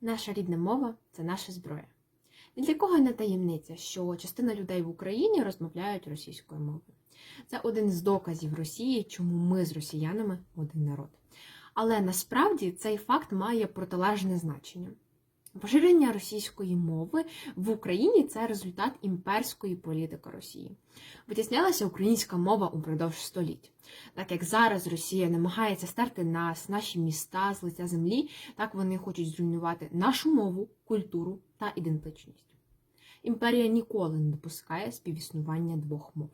Наша рідна мова це наша зброя. Ні для кого не таємниця, що частина людей в Україні розмовляють російською мовою. Це один з доказів Росії, чому ми з росіянами один народ. Але насправді цей факт має протилежне значення. Поширення російської мови в Україні це результат імперської політики Росії. Витіснялася українська мова упродовж століть. Так як зараз Росія намагається стерти нас, наші міста з лиця землі, так вони хочуть зруйнувати нашу мову, культуру та ідентичність. Імперія ніколи не допускає співіснування двох мов.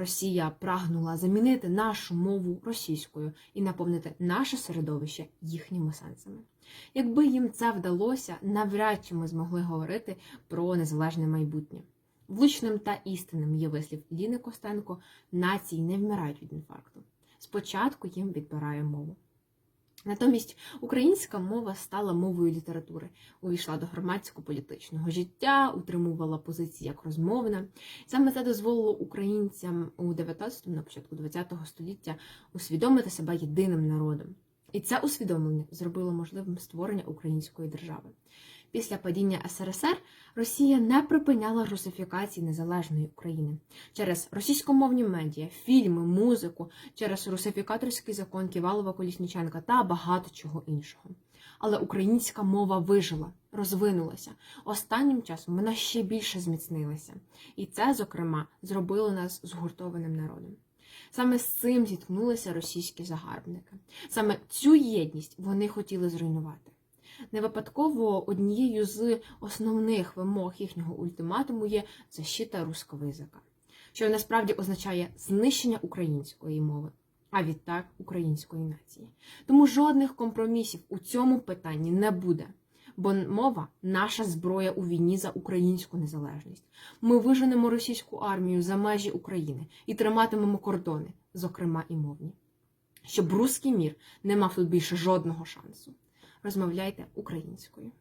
Росія прагнула замінити нашу мову російською і наповнити наше середовище їхніми сенсами. Якби їм це вдалося, навряд чи ми змогли говорити про незалежне майбутнє. Влучним та істинним є вислів Ліни Костенко: нації не вмирають від інфаркту. Спочатку їм відбирає мову. Натомість українська мова стала мовою літератури, увійшла до громадсько-політичного життя, утримувала позиції як розмовна. Саме це дозволило українцям у 19-му, на початку 20-го століття усвідомити себе єдиним народом. І це усвідомлення зробило можливим створення української держави. Після падіння СРСР Росія не припиняла русифікації незалежної України через російськомовні медіа, фільми, музику, через русифікаторський закон Ківалова Колісніченка та багато чого іншого. Але українська мова вижила, розвинулася. Останнім часом вона ще більше зміцнилася. І це, зокрема, зробило нас згуртованим народом. Саме з цим зіткнулися російські загарбники. Саме цю єдність вони хотіли зруйнувати. Не випадково однією з основних вимог їхнього ультиматуму є защита руского язика, що насправді означає знищення української мови, а відтак української нації. Тому жодних компромісів у цьому питанні не буде. Бо мова наша зброя у війні за українську незалежність. Ми виженемо російську армію за межі України і триматимемо кордони, зокрема і мовні. Щоб руський мір не мав тут більше жодного шансу. Розмовляйте українською.